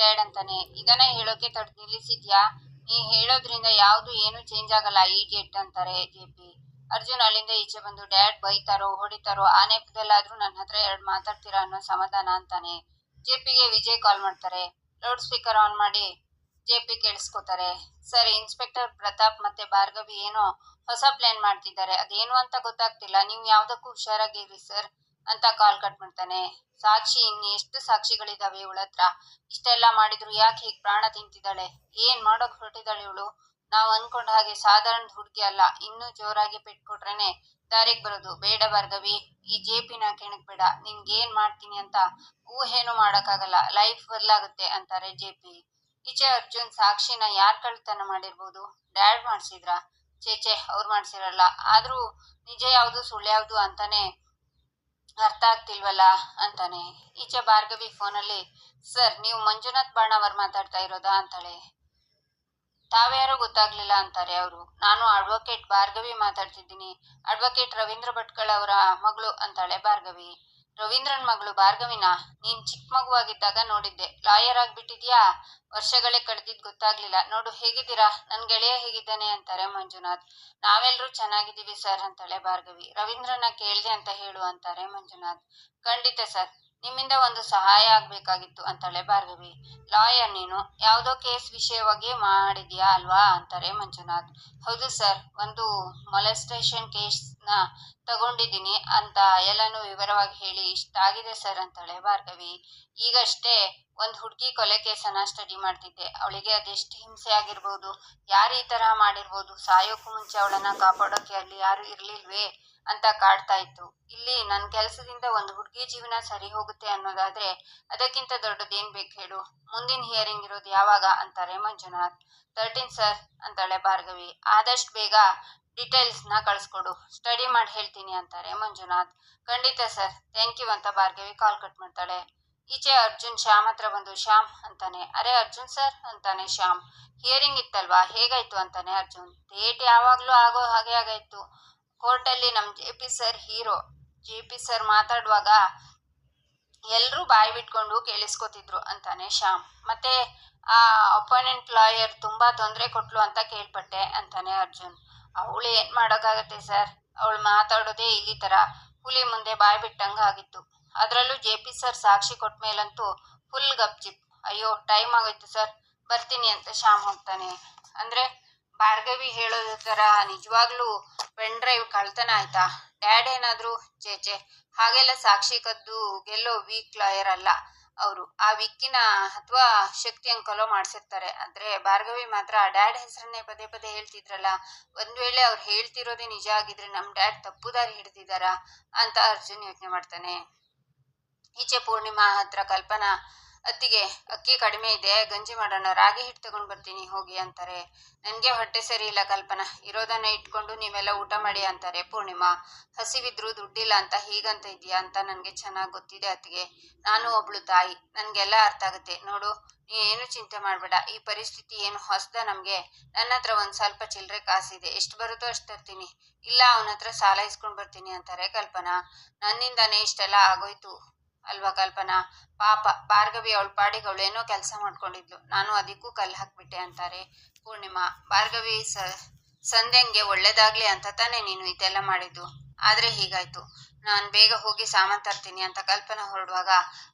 Dad ಅಂತಾನೆ. ಇದನ್ನ ಹೇಳೋಕೆ ತಡ್ ನಿಲ್ಲಿಸಿದ್ಯಾ? ನೀ ಹೇಳೋದ್ರಿಂದ ಯಾವುದು ಏನು ಚೇಂಜ್ ಆಗಲ್ಲ ಈಡಿಯಟ್ ಅಂತಾರೆ ಜೆ ಪಿ ಅರ್ಜುನ್ ಅಲ್ಲಿಂದ ಈಚೆ ಬಂದು ಡ್ಯಾಡ್ ಬೈತಾರೋ, ಹೊಡಿತಾರೋ ಆ ನೆಪದಲ್ಲಾದ್ರೂ ನನ್ನ ಹತ್ರ ಎರಡು ಮಾತಾಡ್ತೀರಾ ಅನ್ನೋ ಸಮಾಧಾನ ಅಂತಾನೆ. ಜೆಪಿಗೆ ವಿಜಯ್ ಕಾಲ್ ಮಾಡ್ತಾರೆ. ಲೌಡ್ ಸ್ಪೀಕರ್ ಆನ್ ಮಾಡಿ ಜೆಪಿ ಕೇಳಿಸ್ಕೋತಾರೆ. ಸರ್ ಇನ್ಸ್ಪೆಕ್ಟರ್ ಪ್ರತಾಪ್ ಮತ್ತೆ ಭಾರ್ಗವಿ ಏನೋ ಹೊಸ ಪ್ಲಾನ್ ಮಾಡ್ತಿದ್ದಾರೆ. ಅದೇನು ಅಂತ ಗೊತ್ತಾಗ್ತಿಲ್ಲ. ನೀವು ಯಾವ್ದಕ್ಕೂ ಹುಷಾರಾಗಿರಿ ಸರ್ ಅಂತ ಕಾಲ್ ಕಟ್ ಮಾಡ್ತಾನೆ. ಸಾಕ್ಷಿ ಇನ್ ಎಷ್ಟು ಸಾಕ್ಷಿಗಳಿದಾವೆ ಇವಳ ಹತ್ರ? ಇಷ್ಟೆಲ್ಲ ಮಾಡಿದ್ರು ಯಾಕೆ ಹೀಗೆ ಪ್ರಾಣ ತಿಂತಿದ್ದಾಳೆ? ಏನ್ ಮಾಡೋಕ್ ಹೊರಟಿದ್ದಾಳೆ ಇವಳು? ನಾವು ಅನ್ಕೊಂಡ ಹಾಗೆ ಸಾಧಾರಣ ಹುಡುಗಿ ಅಲ್ಲ. ಇನ್ನೂ ಜೋರಾಗಿ ಪೆಟ್ಕೊಟ್ರೇನೆ ದಾರಿಗೆ ಬರೋದು. ಬೇಡ ಭಾರ್ಗವಿ, ಈ ಜೇಪಿನ ಕೆಣಕ್ಬೇಡ ನಿನ್ಗೇನ್ ಮಾಡ್ತೀನಿ ಅಂತ ಊಹೇನು ಮಾಡಕ್ಕಾಗಲ್ಲ. ಲೈಫ್ ಬದಲಾಗುತ್ತೆ ಅಂತಾರೆ ಜೆಪಿ. ಈಚೆ ಅರ್ಜುನ್ ಸಾಕ್ಷಿನ ಯಾರ್ ಕಳ್ತನ ಮಾಡಿರ್ಬೋದು? ಡ್ಯಾಡ್ ಮಾಡ್ಸಿದ್ರ? ಚೇಚೆ ಅವ್ರು ಮಾಡ್ಸಿರಲ್ಲ. ಆದ್ರೂ ನಿಜ ಯಾವ್ದು ಸುಳ್ಳು ಯಾವ್ದು ಅಂತಾನೆ ಅರ್ಥ ಆಗ್ತಿಲ್ವಲ್ಲ ಅಂತಾನೆ. ಈಚೆ ಭಾರ್ಗವಿ ಫೋನಲ್ಲಿ, ಸರ್, ನೀವು ಮಂಜುನಾಥ್ ಬಾಣವರ್ ಮಾತಾಡ್ತಾ ಇರೋದಾ? ಅಂತಾಳೆ. ತಾವ್ಯಾರೋ ಗೊತ್ತಾಗ್ಲಿಲ್ಲ ಅಂತಾರೆ ಅವರು. ನಾನು ಅಡ್ವೊಕೇಟ್ ಭಾರ್ಗವಿ ಮಾತಾಡ್ತಿದ್ದೀನಿ. ಅಡ್ವೊಕೇಟ್ ರವೀಂದ್ರ ಭಟ್ಕಳ್ ಅವರ ಮಗಳು ಅಂತಾಳೆ ಭಾರ್ಗವಿ. ರವೀಂದ್ರನ್ ಮಗಳು ಭಾರ್ಗವಿನ. ನೀನ್ ಚಿಕ್ಕ ಮಗುವಾಗಿದ್ದಾಗ ನೋಡಿದ್ದೆ. ಲಾಯರ್ ಆಗ್ಬಿಟ್ಟಿದ್ಯಾ ವರ್ಷಗಳೇ ಕಳೆದಿದ್ ಗೊತ್ತಾಗ್ಲಿಲ್ಲ. ನೋಡು, ಹೇಗಿದ್ದೀರಾ? ನನ್ ಗೆಳೆಯ ಹೇಗಿದ್ದಾನೆ ಅಂತಾರೆ ಮಂಜುನಾಥ್. ನಾವೆಲ್ಲರೂ ಚೆನ್ನಾಗಿದ್ದೀವಿ ಸರ್, ಅಂತಾಳೆ ಭಾರ್ಗವಿ. ರವೀಂದ್ರನ ಕೇಳ್ದೆ ಅಂತ ಹೇಳು, ಅಂತಾರೆ ಮಂಜುನಾಥ್. ಖಂಡಿತ ಸರ್. ನಿಮ್ಮಿಂದ ಒಂದು ಸಹಾಯ ಆಗ್ಬೇಕಾಗಿತ್ತು ಅಂತಾಳೆ ಭಾರ್ಗವಿ. ಲಾಯರ್ ನೀನು, ಯಾವುದೋ ಕೇಸ್ ವಿಷಯವಾಗಿ ಮಾಡಿದ್ಯಾ ಅಲ್ವಾ ಅಂತಾರೆ ಮಂಜುನಾಥ್. ಹೌದು ಸರ್, ಒಂದು ಮೊಲೆಸ್ಟೇಷನ್ ಕೇಸ್ನ ತಗೊಂಡಿದ್ದೀನಿ ಅಂತ ಎಲ್ಲನೂ ವಿವರವಾಗಿ ಹೇಳಿ ಇಷ್ಟಾಗಿದೆ ಸರ್ ಅಂತಾಳೆ ಭಾರ್ಗವಿ. ಈಗಷ್ಟೇ ಒಂದು ಹುಡುಗಿ ಕೊಲೆ ಕೇಸನ್ನ ಸ್ಟಡಿ ಮಾಡ್ತಿದ್ದೆ. ಅವಳಿಗೆ ಅದೆಷ್ಟು ಹಿಂಸೆ ಆಗಿರ್ಬೋದು, ಯಾರು ಈ ತರಹ ಮಾಡಿರ್ಬೋದು ಸಾಯೋಕ್ಕೂ ಮುಂಚೆ ಅವಳನ್ನ ಕಾಪಾಡೋಕೆ ಅಲ್ಲಿ ಯಾರು ಇರ್ಲಿಲ್ವೇ? ಅಂತ ಕಾಡ್ತಾ ಇತ್ತು. ಇಲ್ಲಿ ನನ್ನ ಕೆಲಸದಿಂದ ಒಂದು ಹುಡುಗಿ ಜೀವನ ಸರಿ ಹೋಗುತ್ತೆ ಅನ್ನೋದಾದ್ರೆ ಅದಕ್ಕಿಂತ ದೊಡ್ಡದೇನ್ ಬೇಕು ಹೇಳು. ಮುಂದಿನ ಹಿಯರಿಂಗ್ ಇರೋದು ಯಾವಾಗ? ಅಂತಾರೆ ಮಂಜುನಾಥ್. ತರ್ಟೀನ್ ಸರ್, ಅಂತಾಳೆ ಭಾರ್ಗವಿ. ಆದಷ್ಟು ಬೇಗ ಡೀಟೇಲ್ಸ್ನ ಕಳಿಸ್ಕೊಡು. ಸ್ಟಡಿ ಮಾಡಿ ಹೇಳ್ತೀನಿ ಅಂತಾರೆ ಮಂಜುನಾಥ್. ಖಂಡಿತ ಸರ್ ಥ್ಯಾಂಕ್ ಯು ಅಂತ ಭಾರ್ಗವಿ ಕಾಲ್ ಕಟ್ ಮಾಡ್ತಾಳೆ. ಈಚೆ ಅರ್ಜುನ್ ಶ್ಯಾಮ್ ಹತ್ರ ಬಂದು, ಶ್ಯಾಮ್, ಅಂತಾನೆ. ಅರೆ ಅರ್ಜುನ್ ಸರ್, ಅಂತಾನೆ ಶ್ಯಾಮ್. ಹಿಯರಿಂಗ್ ಇತ್ತಲ್ವಾ? ಹೇಗಾಯ್ತು? ಅಂತಾನೆ ಅರ್ಜುನ್. ಡೇಟ್ ಯಾವಾಗ್ಲೂ ಆಗೋ ಹಾಗೆ ಆಗಾಯ್ತು ಕೋರ್ಟಲ್ಲಿ ನಮ್ J P sir hero, J P sir ಮಾತಾಡುವಾಗ ಎಲ್ಲರೂ ಬಾಯಿ ಬಿಟ್ಕೊಂಡು ಕೇಳಿಸ್ಕೊತಿದ್ರು ಅಂತಾನೆ ಶ್ಯಾಮ್. ಮತ್ತೆ, ಆ ಅಪೋನೆಂಟ್ ಲಾಯರ್ ತುಂಬಾ ತೊಂದರೆ ಕೊಟ್ಲು ಅಂತ ಕೇಳ್ಪಟ್ಟೆ ಅಂತಾನೆ ಅರ್ಜುನ್. ಅವಳು ಏನ್ ಮಾಡೋಕ್ಕಾಗತ್ತೆ ಸರ್? ಅವಳು ಮಾತಾಡೋದೇ ಇಲ್ಲಿ ತರ ಹುಲಿ ಮುಂದೆ ಬಾಯಿ ಬಿಟ್ಟಂಗ ಆಗಿತ್ತು. ಅದ್ರಲ್ಲೂ ಜೆ ಪಿ ಸರ್ ಸಾಕ್ಷಿ ಕೊಟ್ಟ ಮೇಲಂತೂ ಫುಲ್ ಗಪ್ಚಿಪ್. ಅಯ್ಯೋ, ಟೈಮ್ ಆಗೋಯ್ತು ಸರ್. ಬರ್ತೀನಿ ಅಂತ ಶ್ಯಾಮ್ ಹೋಗ್ತಾನೆ. ಅಂದ್ರೆ, ಭಾರ್ಗವಿ ಹೇಳೋದ ತರ ನಿಜವಾಗ್ಲೂ ಪೆನ್ ಡ್ರೈವ್ ಕಳ್ತನ ಆಯ್ತಾ? ಡ್ಯಾಡ್ ಏನಾದ್ರು ಚೇಚೆ ಹಾಗೆಲ್ಲ ಸಾಕ್ಷಿ ಕದ್ದು ಗೆಲ್ಲೋ ವೀಕ್ ಲಾಯರ್ ಅಲ್ಲ ಅವರು. ಆ ವಿಕ್ಕಿನ ಅಥವಾ ಶಕ್ತಿ ಅಂಕಲೋ ಮಾಡ್ಸಿರ್ತಾರೆ. ಅಂದ್ರೆ ಭಾರ್ಗವಿ ಮಾತ್ರ ಡ್ಯಾಡ್ ಹೆಸರನ್ನೇ ಪದೇ ಪದೇ ಹೇಳ್ತಿದ್ರಲ್ಲ. ಒಂದ್ ವೇಳೆ ಅವ್ರು ಹೇಳ್ತಿರೋದೇ ನಿಜ ಆಗಿದ್ರೆ ನಮ್ ಡ್ಯಾಡ್ ತಪ್ಪು ದಾರಿ ಹಿಡ್ದಿದಾರಾ ಅಂತ ಅರ್ಜುನ್ ಯೋಚನೆ ಮಾಡ್ತಾನೆ. ಈಚೆ ಪೂರ್ಣಿಮಾ ಹತ್ರ ಕಲ್ಪನಾ ಅತ್ತಿಗೆ, ಅಕ್ಕಿ ಕಡಿಮೆ ಇದೆ, ಗಂಜಿ ಮಾಡೋಣ, ರಾಗಿ ಹಿಟ್ಟು ತಗೊಂಡು ಬರ್ತೀನಿ, ಹೋಗಿ ಅಂತಾರೆ. ನನಗೆ ಹೊಟ್ಟೆ ಸರಿ ಇಲ್ಲ ಕಲ್ಪನಾ, ಇರೋದನ್ನ ಇಟ್ಕೊಂಡು ನೀವೆಲ್ಲ ಊಟ ಮಾಡಿ ಅಂತಾರೆ ಪೂರ್ಣಿಮಾ. ಹಸಿವಿದ್ರು ದುಡ್ಡಿಲ್ಲ ಅಂತ ಹೀಗಂತ ಇದೆಯಾ ಅಂತ ನನಗೆ ಚೆನ್ನಾಗಿ ಗೊತ್ತಿದೆ ಅತ್ತಿಗೆ. ನಾನು ಒಬ್ಳು ತಾಯಿ, ನನಗೆಲ್ಲ ಅರ್ಥ ಆಗುತ್ತೆ. ನೋಡು, ನೀ ಏನು ಚಿಂತೆ ಮಾಡಬೇಡ, ಈ ಪರಿಸ್ಥಿತಿ ಏನು ಹೊಸದ ನಮಗೆ? ನನ್ನ ಹತ್ರ ಒಂದು ಸ್ವಲ್ಪ ಚಿಲ್ಲರೆ ಕಾಸಿದೆ, ಎಷ್ಟು ಬರುತ್ತೋ ಅಷ್ಟು ತರ್ತೀನಿ. ಇಲ್ಲ, ಅವನ ಹತ್ರ ಸಾಲ ಇಸ್ಕೊಂಡು ಬರ್ತೀನಿ ಅಂತಾರೆ ಕಲ್ಪನಾ. ನನ್ನಿಂದಾನೇ ಇಷ್ಟೆಲ್ಲ ಆಗೋಯ್ತು. ಅಲ್ವಾ ಕಲ್ಪನಾ? ಪಾಪ, ಭಾರ್ಗವಿ ಅವಳ ಪಾಡಿಗೆ ಅವಳೇನೋ ಕೆಲಸ ಮಾಡ್ಕೊಂಡಿದ್ಲು. ನಾನು ಅದಕ್ಕೂ ಕಲ್ಲು ಹಾಕ್ಬಿಟ್ಟೆ ಅಂತಾರೆ. ಪೂರ್ಣಿಮಾ, ಭಾರ್ಗವಿ ಸ, ಸಂಧ್ಯಂಗೆ ಒಳ್ಳೇದಾಗ್ಲಿ ಅಂತ ತಾನೇ ನೀನು ಇದೆಲ್ಲ ಮಾಡಿದ್ದು. ಆದ್ರೆ ಹೀಗಾಯ್ತು. ನಾನು ಬೇಗ ಹೋಗಿ ಸಾಮಾನ್ ತರ್ತೀನಿ ಅಂತ ಕಲ್ಪನಾ ಹೊರಡುವಾಗ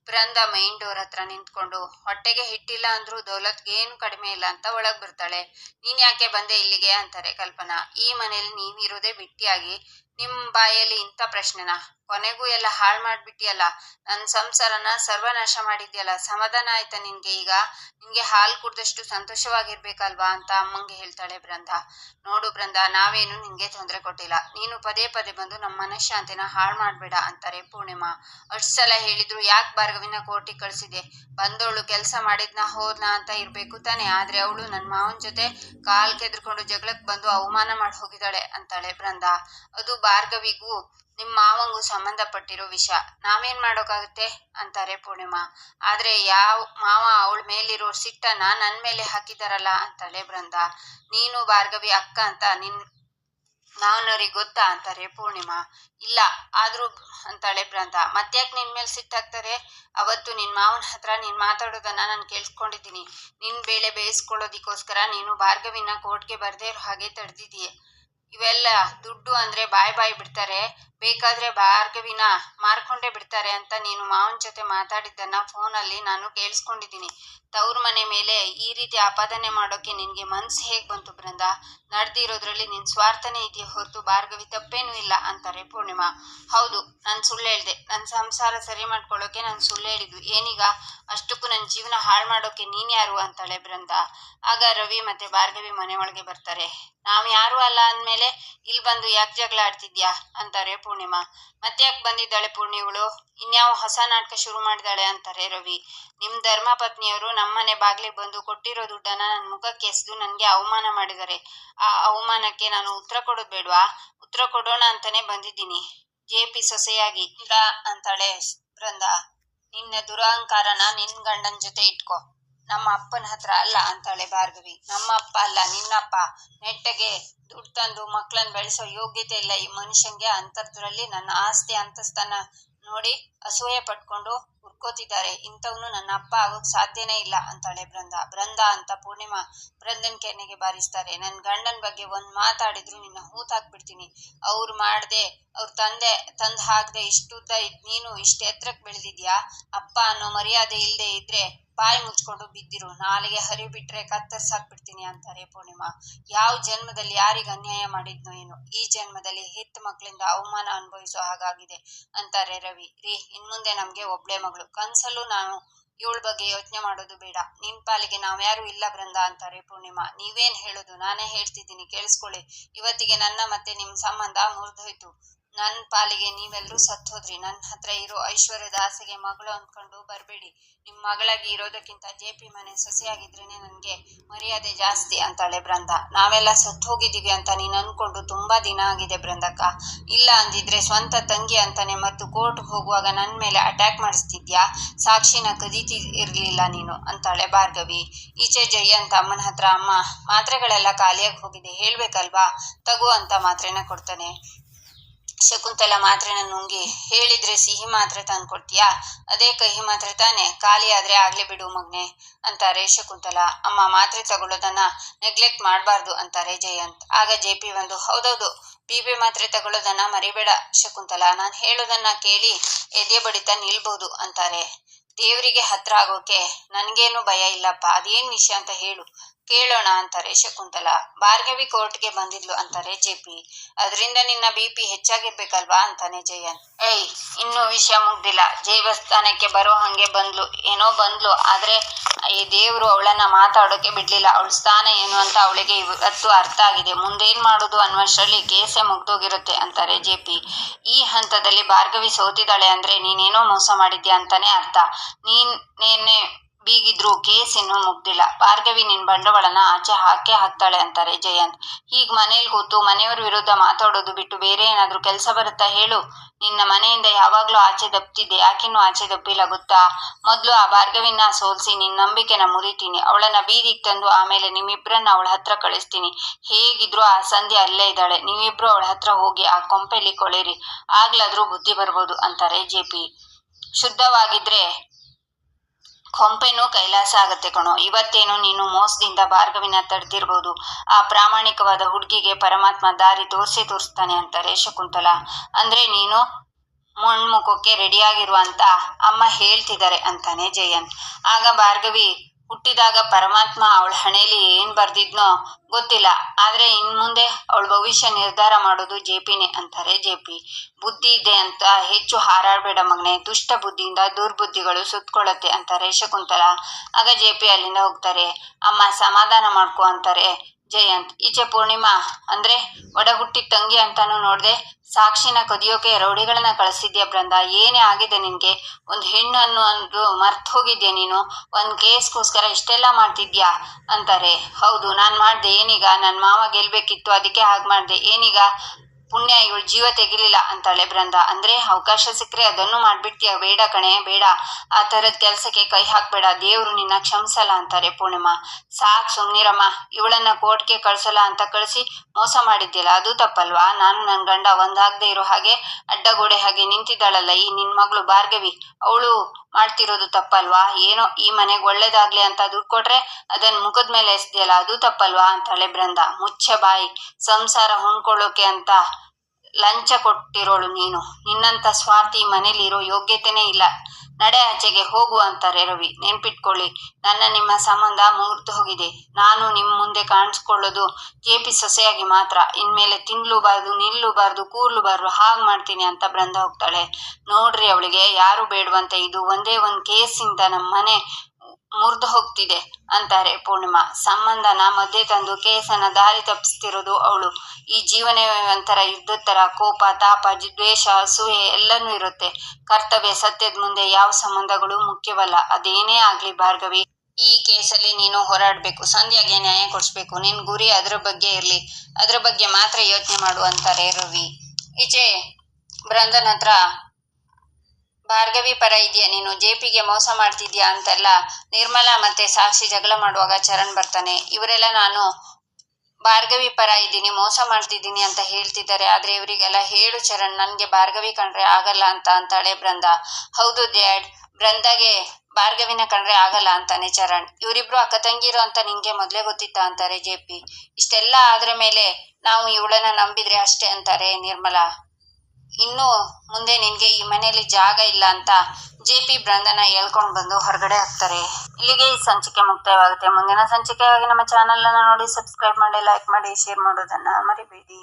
ಬೃಂದ ಮೈನ್ ಡೋರ್ ಹತ್ರ ನಿಂತ್ಕೊಂಡು, ಹೊಟ್ಟೆಗೆ ಹಿಟ್ಟಿಲ್ಲ ಅಂದ್ರೂ ದೌಲತ್ಗೆ ಏನು ಕಡಿಮೆ ಇಲ್ಲ ಅಂತ ಒಳಗ್ ಬರ್ತಾಳೆ. ನೀನ್ ಯಾಕೆ ಬಂದೆ ಇಲ್ಲಿಗೆ? ಅಂತಾರೆ ಕಲ್ಪನಾ. ಈ ಮನೇಲಿ ನೀವಿರೋದೇ ಬಿಟ್ಟಿಯಾಗಿ ನಿಮ್ ಬಾಯಲ್ಲಿ ಇಂಥ ಪ್ರಶ್ನೆನಾ? ಕೊನೆಗೂ ಎಲ್ಲ ಹಾಳು ಮಾಡ್ಬಿಟ್ಟಿಯಲ್ಲ. ನನ್ನ ಸಂಸಾರನ ಸರ್ವನಾಶ ಮಾಡಿದ್ಯಲ್ಲ. ಸಮಾಧಾನ ಆಯ್ತಾ ನಿನ್ಗೆ ಈಗ? ನಿನ್ಗೆ ಹಾಲು ಕುಡ್ದಷ್ಟು ಸಂತೋಷವಾಗಿರ್ಬೇಕಲ್ವಾ ಅಂತ ಅಮ್ಮಂಗೆ ಹೇಳ್ತಾಳೆ ಬೃಂದ. ನೋಡು ಬೃಂದ, ನಾವೇನು ನಿನ್ಗೆ ತೊಂದರೆ ಕೊಟ್ಟಿಲ್ಲ. ನೀನು ಪದೇ ಪದೇ ಬಂದು ನಮ್ಮ ಮನಃಶಾಂತಿನ ಹಾಳು ಮಾಡಬೇಡ ಅಂತಾರೆ ಪೂರ್ಣಿಮಾ. ಅಷ್ಟು ಸಲ ಹೇಳಿದ್ರು, ಯಾಕೆ ಭಾರ್ಗವಿನ ಕೋರ್ಟಿಗೆ ಕಳ್ಸಿದೆ? ಬಂದವಳು ಕೆಲಸ ಮಾಡಿದ್ನ ಹೋದ್ನ ಅಂತ ಇರಬೇಕು ತಾನೆ. ಆದ್ರೆ ಅವಳು ನನ್ನ ಮಾವನ ಜೊತೆ ಕಾಲ್ ಕೆದ್ರಕೊಂಡು ಜಗಳಕ್ಕೆ ಬಂದು ಅವಮಾನ ಮಾಡಿ ಹೋಗಿದ್ದಾಳೆ ಅಂತಾಳೆ ಬೃಂದ. ಅದು ಭಾರ್ಗವಿಗೂ ನಿಮ್ ಮಾವಂಗೂ ಸಂಬಂಧಪಟ್ಟಿರೋ ವಿಷಯ ನಾವೇನ್ ಮಾಡೋಕ್ಕಾಗುತ್ತೆ ಅಂತಾರೆ ಪೂರ್ಣಿಮಾ. ಆದ್ರೆ ಯಾವ ಮಾವ ಅವಳ ಮೇಲಿರೋ ಸಿಟ್ಟನ ನನ್ ಮೇಲೆ ಹಾಕಿದಾರಲ್ಲ ಅಂತಾಳೆ ಬೃಂದ. ನೀನು ಭಾರ್ಗವಿ ಅಕ್ಕ ಅಂತ ನಿನ್ ನಾವನವ್ರಿಗೆ ಗೊತ್ತಾ? ಅಂತಾರೆ ಪೂರ್ಣಿಮಾ. ಇಲ್ಲ, ಆದ್ರೂ ಅಂತಾಳೆ ಬೃಂದ. ಮತ್ತ್ಯಾಕೆ ನಿನ್ ಮೇಲೆ ಸಿಟ್ಟಾಗ್ತಾರೆ ಅವತ್ತು ನಿನ್ ಮಾವನ ಹತ್ರ ನೀನ್ ಮಾತಾಡೋದನ್ನ ನಾನು ಕೇಳಿಸ್ಕೊಂಡಿದ್ದೀನಿ. ನಿನ್ ಬೇಳೆ ಬೇಯಿಸ್ಕೊಳ್ಳೋದಿಕ್ಕೋಸ್ಕರ ನೀನು ಭಾರ್ಗವಿನ ಕೋರ್ಟ್ಗೆ ಬರ್ದೇ ಇರೋ ಹಾಗೆ ತಡೆದಿದೀಯ ಇವೆಲ್ಲ ದುಡ್ಡು ಅಂದ್ರೆ ಬಾಯ್ ಬಾಯ್ ಬಿಡ್ತಾರೆ. ಬೇಕಾದ್ರೆ ಭಾರ್ಗವಿನ ಮಾರ್ಕೊಂಡೇ ಬಿಡ್ತಾರೆ ಅಂತ ನೀನು ಮಾವನ ಜೊತೆ ಮಾತಾಡಿದ್ದನ್ನ ಫೋನಲ್ಲಿ ನಾನು ಕೇಳಿಸ್ಕೊಂಡಿದ್ದೀನಿ. ತವ್ರ ಮನೆ ಮೇಲೆ ಈ ರೀತಿ ಆಪಾದನೆ ಮಾಡೋಕೆ ನಿನ್ಗೆ ಮನ್ಸು ಹೇಗೆ ಬಂತು ಬೃಂದ ನಡೆದಿರೋದ್ರಲ್ಲಿ ನಿನ್ ಸ್ವಾರ್ಥನೇ ಇದೆಯಾ ಹೊರತು ಭಾರ್ಗವಿ ತಪ್ಪೇನೂ ಇಲ್ಲ, ಅಂತಾರೆ ಪೂರ್ಣಿಮಾ. ಹೌದು, ನಾನು ಸುಳ್ಳು ಹೇಳ್ದೆ. ನನ್ನ ಸಂಸಾರ ಸರಿ ಮಾಡ್ಕೊಳ್ಳೋಕೆ ನಾನು ಸುಳ್ಳು ಹೇಳಿದ್ವಿ. ಏನೀಗ? ಅಷ್ಟಕ್ಕೂ ನನ್ನ ಜೀವನ ಹಾಳು ಮಾಡೋಕೆ ನೀನ್ ಯಾರು? ಅಂತಾಳೆ ಬೃಂದ. ಆಗ ರವಿ ಮತ್ತೆ ಭಾರ್ಗವಿ ಮನೆ ಒಳಗೆ ಬರ್ತಾರೆ. ನಾವು ಯಾರು ಅಲ್ಲ ಅಂದ್ಮೇಲೆ ಇಲ್ಲಿ ಬಂದು ಯಾಕೆ ಜಗಳ ಆಡ್ತಿದ್ಯಾ? ಅಂತಾರೆ ಪೂರ್ಣಿಮಾ. ಮತ್ತೆ ಯಾಕೆ ಬಂದಿದ್ದಾಳೆ ಪೂರ್ಣಿವಳು ಇನ್ಯಾವ ಹೊಸ ನಾಟಕ ಶುರು ಮಾಡಿದಾಳೆ ಅಂತಾರೆ ರವಿ. ನಿಮ್ ಧರ್ಮ ಪತ್ನಿಯವರು ನಮ್ಮನೆ ಬಾಗ್ಲಿಗೆ ಬಂದು ಕೊಟ್ಟಿರೋ ದುಡ್ಡನ್ನ ನನ್ನ ಮುಖಕ್ಕೆ ಎಸೆದು ನನ್ಗೆ ಅವಮಾನ ಮಾಡಿದ್ದಾರೆ ಆ ಅವಮಾನಕ್ಕೆ ನಾನು ಉತ್ತರ ಕೊಡೋದು ಬೇಡ್ವಾ? ಉತ್ತರ ಕೊಡೋಣ ಅಂತಾನೆ ಬಂದಿದ್ದೀನಿ. ಜೆ ಪಿ ಸೊಸೆಯಾಗಿ ಈಗ ಅಂತಾಳೆ ಬೃಂದ ನಿನ್ನ ದುರಹಂಕಾರನ ನಿನ್ ಗಂಡನ ಜೊತೆ ಇಟ್ಕೋ. ನಮ್ಮ ಅಪ್ಪನ ಹತ್ರ ಅಲ್ಲ ಅಂತಾಳೆ ಭಾರ್ಗವಿ. ನಮ್ಮ ಅಪ್ಪ ಅಲ್ಲ, ನಿನ್ನಪ್ಪ. ನೆಟ್ಟಗೆ ದುಡ್ಡು ತಂದು ಮಕ್ಕಳನ್ನ ಬೆಳೆಸೋ ಯೋಗ್ಯತೆ ಇಲ್ಲ ಈ ಮನುಷ್ಯಂಗೆ. ಅಂತರ್ದ್ರಲ್ಲಿ ನನ್ನ ಆಸ್ತಿ ಅಂತಸ್ತನ್ನ ನೋಡಿ ಅಸೂಯೆ ಪಟ್ಕೊಂಡು ಹುರ್ಕೋತಿದ್ದಾರೆ. ಇಂಥವ್ನು ನನ್ನ ಅಪ್ಪ ಆಗೋಕ್ ಸಾಧ್ಯನೇ ಇಲ್ಲ ಅಂತಾಳೆ ಬೃಂದ. ಬೃಂದ ಅಂತ ಪೂರ್ಣಿಮಾ ಬೃಂದನ್ ಕೆನ್ನೆಗೆ ಬಾರಿಸ್ತಾರೆ. ನನ್ನ ಗಂಡನ ಬಗ್ಗೆ ಒಂದ್ ಮಾತಾಡಿದ್ರು ನಿನ್ನ ಹೂತಾಕ್ಬಿಡ್ತೀನಿ ಅವ್ರು ಮಾಡ್ದೆ, ಅವ್ರ ತಂದೆ ತಂದ್ ಹಾಕ್ದೆ ಇಷ್ಟುದ್ದ ನೀನು ಇಷ್ಟ ಎತ್ತರಕ್ಕೆ ಬೆಳೆದಿದ್ಯಾ? ಅಪ್ಪ ಅನ್ನೋ ಮರ್ಯಾದೆ ಇಲ್ಲದೆ ಇದ್ರೆ ಬಾಯಿ ಮುಚ್ಕೊಂಡು ಬಿದ್ದಿರು. ನಾಲಿಗೆ ಹರಿ ಬಿಟ್ರೆ ಕತ್ತರಿಸಾಕ್ಬಿಡ್ತೀನಿ ಅಂತಾರೆ ಪೂರ್ಣಿಮಾ. ಯಾವ ಜನ್ಮದಲ್ಲಿ ಯಾರಿಗ ಅನ್ಯಾಯ ಮಾಡಿದ್ನೋ ಏನೋ. ಈ ಜನ್ಮದಲ್ಲಿ ಹೆತ್ತ ಮಕ್ಕಳಿಂದ ಅವಮಾನ ಅನುಭವಿಸೋ ಹಾಗಾಗಿದೆ ಅಂತಾರೆ ರವಿ. ರೀ, ಇನ್ಮುಂದೆ ನಮ್ಗೆ ಒಬ್ಳೆ ಮಗಳು. ಕನ್ಸಲ್ಲೂ ನಾನು ಇವಳ ಬಗ್ಗೆ ಯೋಚನೆ ಮಾಡೋದು ಬೇಡ. ನಿನ್ ಪಾಲಿಗೆ ನಾವ್ಯಾರು ಇಲ್ಲ ಬೃಂದ ಅಂತಾರೆ ಪೂರ್ಣಿಮಾ. ನೀವೇನ್ ಹೇಳೋದು? ನಾನೇ ಹೇಳ್ತಿದ್ದೀನಿ, ಕೇಳಿಸ್ಕೊಳ್ಳಿ. ಇವತ್ತಿಗೆ ನನ್ನ ಮತ್ತೆ ನಿಮ್ ಸಂಬಂಧ ಮುರಿದೋಯ್ತು. ನನ್ ಪಾಲಿಗೆ ನೀವೆಲ್ಲರೂ ಸತ್ತೋದ್ರಿ. ನನ್ನ ಹತ್ರ ಇರೋ ಐಶ್ವರ್ಯದ ಆಸೆಗೆ ಮಗಳು ಅಂದ್ಕೊಂಡು ಬರಬೇಡಿ. ನಿಮ್ಮ ಮಗಳಾಗಿ ಇರೋದಕ್ಕಿಂತ ಜೆ ಪಿ ಮನೆ ಸೊಸೆಯಾಗಿದ್ರೇನೆ ನನಗೆ ಮರ್ಯಾದೆ ಜಾಸ್ತಿ ಅಂತಾಳೆ ಬೃಂದ. ನಾವೆಲ್ಲ ಸತ್ತು ಹೋಗಿದ್ದೀವಿ ಅಂತ ನೀನು ಅನ್ಕೊಂಡು ತುಂಬಾ ದಿನ ಆಗಿದೆ ಬೃಂದಕ್ಕ. ಇಲ್ಲ ಅಂದಿದ್ರೆ ಸ್ವಂತ ತಂಗಿ ಅಂತಾನೆ ಮತ್ತು ಕೋರ್ಟ್ ಹೋಗುವಾಗ ನನ್ನ ಮೇಲೆ ಅಟ್ಯಾಕ್ ಮಾಡಿಸ್ತಿದ್ಯಾ? ಸಾಕ್ಷಿನ ಕದೀತಿ ಇರ್ಲಿಲ್ಲ ನೀನು, ಅಂತಾಳೆ ಭಾರ್ಗವಿ. ಈಚೆ ಜಯಂತ್ ಅಮ್ಮನ ಹತ್ರ, ಅಮ್ಮ, ಮಾತ್ರೆಗಳೆಲ್ಲ ಖಾಲಿಯಾಗಿ ಹೋಗಿದೆ, ಹೇಳ್ಬೇಕಲ್ವಾ? ತಗೋ ಅಂತ ಮಾತ್ರೆನ ಕೊಡ್ತಾನೆ. ಶಕುಂತಲ ಮಾತ್ರೆನ ನುಂಗಿ ಹೇಳಿದ್ರೆ ಸಿಹಿ ಮಾತ್ರೆ ತಂದ್ಕೊಡ್ತೀಯಾ ಅದೇ ಕಹಿ ಮಾತ್ರೆ ತಾನೆ, ಖಾಲಿ ಆದ್ರೆ ಆಗ್ಲೇ ಬಿಡು ಮಗ್ನೆ, ಅಂತಾರೆ ಶಕುಂತಲ. ಅಮ್ಮ ಮಾತ್ರೆ ತಗೊಳ್ಳೋದನ್ನ ನೆಗ್ಲೆಕ್ಟ್ ಮಾಡಬಾರ್ದು, ಅಂತಾರೆ ಜಯಂತ್. ಆಗ ಜೆ ಪಿ ಒಂದು ಹೌದೌದು, ಬಿ ಮಾತ್ರೆ ತಗೊಳ್ಳೋದನ್ನ ಮರಿಬೇಡ ಶಕುಂತಲ, ನಾನು ಹೇಳೋದನ್ನ ಕೇಳಿ ಎದೆ ಬಡಿತ ನಿಲ್ಬಹುದು ಅಂತಾರೆ. ದೇವರಿಗೆ ಹತ್ರ ಆಗೋಕೆ ನನ್ಗೇನು ಭಯ ಇಲ್ಲಪ್ಪ, ಅದೇನ್ ವಿಷಯ ಅಂತ ಹೇಳು. ಕೇಳೋಣ ಅಂತಾರೆ ಶಕುಂತಲ. ಭಾರ್ಗವಿ ಕೋರ್ಟ್ಗೆ ಬಂದಿದ್ಲು ಅಂತಾರೆ ಜೆ ಪಿ. ಅದರಿಂದ ನಿನ್ನ ಬಿ ಪಿ ಹೆಚ್ಚಾಗಿರ್ಬೇಕಲ್ವಾ ಅಂತಾನೆ ಜಯನ್ ಏಯ್, ಇನ್ನೂ ವಿಷಯ ಮುಗ್ದಿಲ್ಲ. ದೇವಸ್ಥಾನಕ್ಕೆ ಬರೋ ಹಂಗೆ ಬಂದ್ಲು. ಏನೋ ಬಂದ್ಲು. ಆದ್ರೆ ಈ ದೇವ್ರು ಅವಳನ್ನ ಮಾತಾಡೋಕೆ ಬಿಡ್ಲಿಲ್ಲ. ಅವಳ ಸ್ಥಾನ ಏನು ಅಂತ ಅವಳಿಗೆ ಇವತ್ತು ಅರ್ಥ ಆಗಿದೆ. ಮುಂದೇನ್ ಮಾಡೋದು ಅನ್ನುವಷ್ಟರಲ್ಲಿ ಕೇಸೆ ಮುಗ್ದೋಗಿರುತ್ತೆ ಅಂತಾರೆ ಜೆ ಪಿ. ಈ ಹಂತದಲ್ಲಿ ಭಾರ್ಗವಿ ಸೋತಿದ್ದಾಳೆ ಅಂದ್ರೆ ನೀನೇನೋ ಮೋಸ ಮಾಡಿದ್ಯಾ ಅಂತಾನೆ ಅರ್ಥ. ನೀನ್ ನೇನೆ ಬೀಗಿದ್ರು ಕೇಸ್ ಇನ್ನೂ ಮುಗ್ದಿಲ್ಲ. ಭಾರ್ಗವಿ, ನಿನ್ ಬಂಡವಾಳನ ಆಚೆ ಹಾಕೇ ಹಾಕ್ತಾಳೆ ಅಂತಾರೆ ಜಯಂತ್. ಹೀಗ್ ಮನೇಲಿ ಕೂತು ಮನೆಯವ್ರ ವಿರುದ್ಧ ಮಾತಾಡೋದು ಬಿಟ್ಟು ಬೇರೆ ಏನಾದ್ರೂ ಕೆಲಸ ಬರುತ್ತಾ ಹೇಳು. ನಿನ್ನ ಮನೆಯಿಂದ ಯಾವಾಗ್ಲೂ ಆಚೆ ದಪ್ತಿದ್ದೆ. ಯಾಕಿನ್ನೂ ಆಚೆ ದಪ್ಪಿಲ್ಲ ಗೊತ್ತಾ? ಮೊದ್ಲು ಆ ಭಾರ್ಗವಿನ ಸೋಲ್ಸಿ ನಿನ್ ನಂಬಿಕೆನ ಮುರಿತೀನಿ. ಅವಳನ್ನ ಬೀದಿಗೆ ತಂದು ಆಮೇಲೆ ನಿಮ್ಮಿಬ್ರನ್ನ ಅವಳ ಹತ್ರ ಕಳಿಸ್ತೀನಿ. ಹೇಗಿದ್ರು ಆ ಸಂಧ್ಯೆ ಅಲ್ಲೇ ಇದ್ದಾಳೆ. ನೀವಿಬ್ರು ಅವಳ ಹತ್ರ ಹೋಗಿ ಆ ಕೊಂಪೆಲಿ ಕೊಳೆರಿ. ಆಗ್ಲಾದ್ರೂ ಬುದ್ಧಿ ಬರ್ಬೋದು ಅಂತಾರೆ ಜೆ ಶುದ್ಧವಾಗಿದ್ರೆ ಕೊಂಪೆನೂ ಕೈಲಾಸ ಆಗತ್ತೆ ಕಣೋ. ಇವತ್ತೇನು ನೀನು ಮೋಸದಿಂದ ಭಾರ್ಗವಿನ ತಡೆದಿರ್ಬೋದು. ಆ ಪ್ರಾಮಾಣಿಕವಾದ ಹುಡುಗಿಗೆ ಪರಮಾತ್ಮ ದಾರಿ ತೋರಿಸಿ ತೋರಿಸ್ತಾನೆ ಅಂತಾರೆ ಶಕುಂತಲ ಅಂದ್ರೆ ನೀನು ಮಣ್ಮುಖಕ್ಕೆ ರೆಡಿಯಾಗಿರುವಂತ ಅಮ್ಮ ಹೇಳ್ತಿದ್ದಾರೆ ಅಂತಾನೆ ಜಯನ್. ಆಗ ಭಾರ್ಗವಿ ಹುಟ್ಟಿದಾಗ ಪರಮಾತ್ಮ ಅವಳ ಹಣೆಯಲ್ಲಿ ಏನ್ ಬರ್ದಿದ್ನೋ ಗೊತ್ತಿಲ್ಲ. ಆದ್ರೆ ಇನ್ ಮುಂದೆ ಅವಳ ಭವಿಷ್ಯ ನಿರ್ಧಾರ ಮಾಡೋದು ಜೆಪಿನೇ ಅಂತಾರೆ ಜೆಪಿ ಬುದ್ಧಿ ಇದೆ ಅಂತ ಹೆಚ್ಚು ಹಾರಾಡ್ಬೇಡ ಮಗನೆ. ದುಷ್ಟ ಬುದ್ಧಿಯಿಂದ ದುರ್ಬುದ್ಧಿಗಳು ಸುತ್ಕೊಳ್ಳುತ್ತೆ ಅಂತಾರೆ ಶಕುಂತಲ. ಆಗ ಜೆಪಿ ಅಲ್ಲಿಂದ ಹೋಗ್ತಾರೆ. ಅಮ್ಮ ಸಮಾಧಾನ ಮಾಡ್ಕೋ ಅಂತಾರೆ. ಜಯಂತ್, ಈಚೆ ಪೂರ್ಣಿಮಾ, ಅಂದ್ರೆ ಒಡ ಹುಟ್ಟಿದ ತಂಗಿ ಅಂತಾನು ನೋಡ್ದೆ, ಸಾಕ್ಷಿನ ಕದಿಯೋಕೆ ರೌಡಿಗಳನ್ನ ಕಳಿಸಿದ್ಯಾ ಬೃಂದ ಏನೇ ಆಗಿದೆ ನಿನ್ಗೆ? ಒಂದು ಹೆಣ್ಣು ಅನ್ನೋ ಮರ್ತ್ ಹೋಗಿದ್ಯಾ ನೀನು? ಒಂದ್ ಕೇಸ್ಗೋಸ್ಕರ ಇಷ್ಟೆಲ್ಲ ಮಾಡ್ತಿದ್ಯಾ? ಅಂತಾರೆ. ಹೌದು, ನಾನ್ ಮಾಡ್ದೆ, ಏನೀಗ? ನನ್ ಮಾವ ಗೆಲ್ಬೇಕಿತ್ತು, ಅದಕ್ಕೆ ಹಾಗೆ ಮಾಡ್ದೆ, ಏನೀಗ? ಪುಣ್ಯ, ಇವಳು ಜೀವ ತೆಗಿಲಿಲ್ಲ ಅಂತಾಳೆ ಬೃಂದ. ಅಂದ್ರೆ ಅವಕಾಶ ಸಿಕ್ಕರೆ ಅದನ್ನು ಮಾಡ್ಬಿಡ್ತೀಯ ಬೇಡ ಕಣೆ, ಬೇಡ. ಆ ಥರದ ಕೆಲಸಕ್ಕೆ ಕೈ ಹಾಕ್ಬೇಡ. ದೇವ್ರು ನಿನ್ನ ಕ್ಷಮಿಸಲ್ಲ ಅಂತಾರೆ ಪೂರ್ಣಿಮಾ. ಸಾಕ್ ಸುಮ್ನಿರಮ್ಮ. ಇವಳನ್ನ ಕೋರ್ಟ್ಗೆ ಕಳ್ಸಲ್ಲ ಅಂತ ಕಳಿಸಿ ಮೋಸ ಮಾಡಿದ್ದಿಲ್ಲ ಅದು ತಪ್ಪಲ್ವಾ? ನಾನು ನನ್ನ ಗಂಡ ಒಂದಾಗದೆ ಇರೋ ಹಾಗೆ ಅಡ್ಡಗೋಡೆ ಹಾಗೆ ನಿಂತಿದ್ದಾಳಲ್ಲ ಈ ನಿನ್ ಮಗಳು ಭಾರ್ಗವಿ. ಅವಳು ಮಾಡ್ತಿರೋದು ತಪ್ಪಲ್ವಾ? ಏನೋ ಈ ಮನೆಗೆ ಒಳ್ಳೇದಾಗ್ಲಿ ಅಂತ ದುಡ್ಡು ಕೊಟ್ರೆ ಅದನ್ನ ಮುಖದ ಮೇಲೆ ಎಸ್ದಿಯಲ್ಲ, ಅದು ತಪ್ಪಲ್ವಾ? ಅಂತಾಳೆ ಬೃಂದ. ಮುಚ್ಚ ಬಾಯಿ. ಸಂಸಾರ ಹೊಂದ್ಕೊಳ್ಳೋಕೆ ಅಂತ. ಲಂಚ ಕೊಟ್ಟಿರೋಳು ನೀನು. ನಿನ್ನಂತ ಸ್ವಾರ್ಥಿ ಮನೇಲಿರೋ ಯೋಗ್ಯತೆನೇ ಇಲ್ಲ. ನಡೆ ಆಚೆಗೆ ಹೋಗು ಅಂತಾರೆ ರವಿ. ನೆನ್ಪಿಟ್ಕೊಳ್ಳಿ, ನನ್ನ ನಿಮ್ಮ ಸಂಬಂಧ ಮುಗಿದು ಹೋಗಿದೆ. ನಾನು ನಿಮ್ಮ ಮುಂದೆ ಕಾಣಿಸ್ಕೊಳ್ಳೋದು ಜೆ ಪಿ ಸೊಸೆಯಾಗಿ ಮಾತ್ರ. ಇನ್ಮೇಲೆ ತಿನ್ಲೂಬಾರ್ದು, ನಿಲ್ಲೂಬಾರ್ದು, ಕೂರ್ಲೂಬಾರ್ದು ಹಾಗೆ ಮಾಡ್ತೀನಿ ಅಂತ ಬೃಂದ ಹೋಗ್ತಾಳೆ. ನೋಡ್ರಿ ಅವಳಿಗೆ, ಯಾರು ಬೇಡವಂತೆ. ಇದು ಒಂದೇ ಒಂದು ಕೇಸಿಂದ ನಮ್ಮ ಮನೆ ಮುರಿದು ಹೋಗ್ತಿದೆ ಅಂತಾರೆ ಪೂರ್ಣಿಮಾ. ಸಂಬಂಧನ ಮಧ್ಯೆ ತಂದು ಕೇಸನ್ನ ದಾರಿ ತಪ್ಪಿಸ್ತಿರೋದು ಅವಳು. ಈ ಜೀವನವೇ ಒಂಥರ ಯುದ್ಧದ ಥರ ಕೋಪ, ತಾಪ ದ್ವೇಷ, ಅಸೂಯೆ ಎಲ್ಲನೂ ಇರುತ್ತೆ. ಕರ್ತವ್ಯ ಸತ್ಯದ ಮುಂದೆ ಯಾವ ಸಂಬಂಧಗಳು ಮುಖ್ಯವಲ್ಲ. ಅದೇನೇ ಆಗ್ಲಿ ಭಾರ್ಗವಿ, ಈ ಕೇಸಲ್ಲಿ ನೀನು ಹೋರಾಡಬೇಕು, ಸಂಧ್ಯಾಗೆ ನ್ಯಾಯ ಕೊಡಿಸ್ಬೇಕು. ನಿನ್ ಗುರಿ ಅದ್ರ ಬಗ್ಗೆ ಇರ್ಲಿ. ಅದ್ರ ಬಗ್ಗೆ ಮಾತ್ರ ಯೋಚನೆ ಮಾಡು ಅಂತಾರೆ ರವಿ. ಈಚೆ ಬೃಂದನ್ ಹತ್ರ ಭಾರ್ಗವಿ ಪರ ಇದೆಯಾ ನೀನು? ಜೆಪಿಗೆ ಮೋಸ ಮಾಡ್ತಿದ್ಯಾ ಅಂತೆಲ್ಲ ನಿರ್ಮಲಾ ಮತ್ತೆ ಸಾಕ್ಷಿ ಜಗಳ ಮಾಡುವಾಗ ಚರಣ್ ಬರ್ತಾನೆ. ಇವರೆಲ್ಲ ನಾನು ಭಾರ್ಗವಿ ಪರ ಇದ್ದೀನಿ, ಮೋಸ ಮಾಡ್ತಿದ್ದೀನಿ ಅಂತ ಹೇಳ್ತಿದ್ದಾರೆ. ಆದ್ರೆ ಇವರಿಗೆಲ್ಲ ಹೇಳು ಚರಣ್, ನನ್ಗೆ ಭಾರ್ಗವಿ ಕಂಡ್ರೆ ಆಗಲ್ಲ ಅಂತ ಅಂತಾಳೆ ಬೃಂದ. ಹೌದು ಡ್ಯಾಡ್, ಬೃಂದಾಗೆ ಭಾರ್ಗವಿನ ಕಂಡ್ರೆ ಆಗಲ್ಲ ಅಂತಾನೆ ಚರಣ್. ಇವರಿಬ್ರು ಅಕ್ಕ ತಂಗಿರು ಅಂತ ನಿಂಗೆ ಮೊದಲೇ ಗೊತ್ತಿತ್ತ ಅಂತಾರೆ ಜೆ ಪಿ ಇಷ್ಟೆಲ್ಲ ಆದ್ರ ಮೇಲೆ ನಾವು ಇವಳನ್ನ ನಂಬಿದ್ರೆ ಅಷ್ಟೇ ಅಂತಾರೆ ನಿರ್ಮಲಾ. ಇನ್ನು ಮುಂದೆ ನಿನ್ಗೆ ಈ ಮನೆಯಲ್ಲಿ ಜಾಗ ಇಲ್ಲ ಅಂತ ಜೆ ಪಿ ಬೃಂದನ ಹೇಳ್ಕೊಂಡು ಬಂದು ಹೊರಗಡೆ ಹಾಕ್ತಾರೆ. ಇಲ್ಲಿಗೆ ಈ ಸಂಚಿಕೆ ಮುಕ್ತಾಯವಾಗುತ್ತೆ. ಮುಂದಿನ ಸಂಚಿಕೆಯಾಗಿ ನಮ್ಮ ಚಾನೆಲ್ ಅನ್ನ ನೋಡಿ ಸಬ್ಸ್ಕ್ರೈಬ್ ಮಾಡಿ ಲೈಕ್ ಮಾಡಿ ಶೇರ್ ಮಾಡೋದನ್ನ ಮರಿಬೇಡಿ.